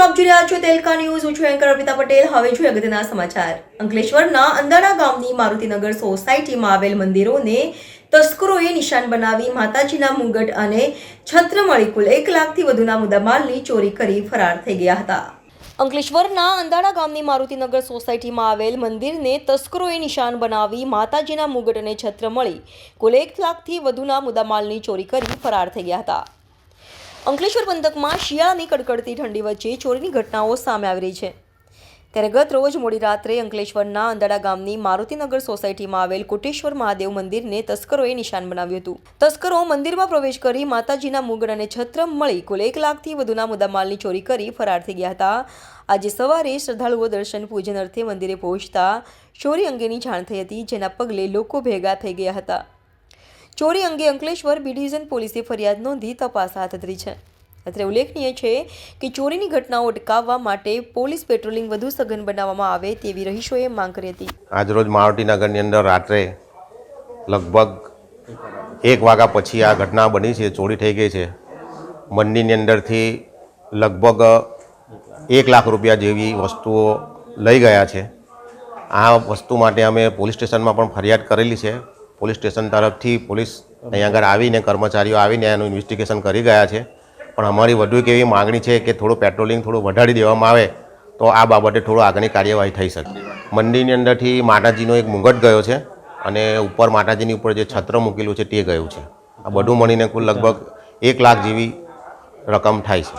મિત્રો આપ જોઈ રહ્યા છો તેલકા ન્યૂઝ. હું છું એન્કર અર્પિતા પટેલ. હવે જોઈએ અગત્યના સમાચાર. અંકલેશ્વરના અંદાણા ગામની મારુતિનગર સોસાયટીમાં આવેલ મંદિરોને તસ્કરોએ નિશાન બનાવી માતાજીના મુંગટ અને છત્ર મળી કુલ એક લાખથી વધુના મુદ્દામાલની ચોરી કરી ફરાર થઈ ગયા હતા. અંકલેશ્વરના અંદાણા ગામની મારુતિનગર સોસાયટીમાં આવેલ મંદિરને તસ્કરોએ નિશાન બનાવી માતાજીના મુગટ અને છત્ર મળી કુલ એક લાખથી વધુના મુદ્દામાલની ચોરી કરી ફરાર થઈ ગયા હતા. અંકલેશ્વર પંથકમાં શિયાળાની કડકડતી ઠંડી વચ્ચે ચોરીની ઘટનાઓ સામે આવી રહી છે. ત્યારે ગત રોજ મોડી રાત્રે અંકલેશ્વરના અંદાડા ગામની મારુતિનગર સોસાયટીમાં આવેલ કોટેશ્વર મહાદેવ મંદિરને તસ્કરોએ નિશાન બનાવ્યું હતું. તસ્કરો મંદિરમાં પ્રવેશ કરી માતાજીના મુગટ અને છત્ર મળી કુલ એક લાખથી વધુના મુદ્દામાલની ચોરી કરી ફરાર થઈ ગયા હતા. આજે સવારે શ્રદ્ધાળુઓ દર્શન પૂજન અર્થે મંદિરે પહોંચતા ચોરી અંગેની જાણ થઈ હતી, જેના પગલે લોકો ભેગા થઈ ગયા હતા. ચોરી અંગે અંકલેશ્વર બી ડિવિઝન પોલીસે ફરિયાદ નોંધી તપાસ હાથ ધરી છે. અત્રે ઉલ્લેખનીય છે કે ચોરીની ઘટનાઓ અટકાવવા માટે પોલીસ પેટ્રોલિંગ વધુ સઘન બનાવવામાં આવે તેવી રહીશોએ માંગ કરી હતી. આજરોજ મારુતિનગરની અંદર રાત્રે લગભગ એક વાગ્યા પછી આ ઘટના બની છે, ચોરી થઈ ગઈ છે. મંદિરની અંદરથી લગભગ એક લાખ રૂપિયા જેવી વસ્તુઓ લઈ ગયા છે. આ વસ્તુ માટે અમે પોલીસ સ્ટેશનમાં પણ ફરિયાદ કરેલી છે. પોલીસ સ્ટેશન તરફથી પોલીસ અહીંયા આગળ આવીને, કર્મચારીઓ આવીને એનું ઇન્વેસ્ટિગેશન કરી ગયા છે. પણ અમારી વધુ એક એવી માગણી છે કે થોડું પેટ્રોલિંગ થોડું વધારી દેવામાં આવે તો આ બાબતે થોડું આગળની કાર્યવાહી થઈ શકે. મંદિરની અંદરથી માતાજીનો એક મુંગટ ગયો છે અને ઉપર માતાજીની ઉપર જે છત્ર મૂકેલું છે તે ગયું છે. આ બધું મળીને કુલ લગભગ એક લાખ જેવી રકમ થાય છે.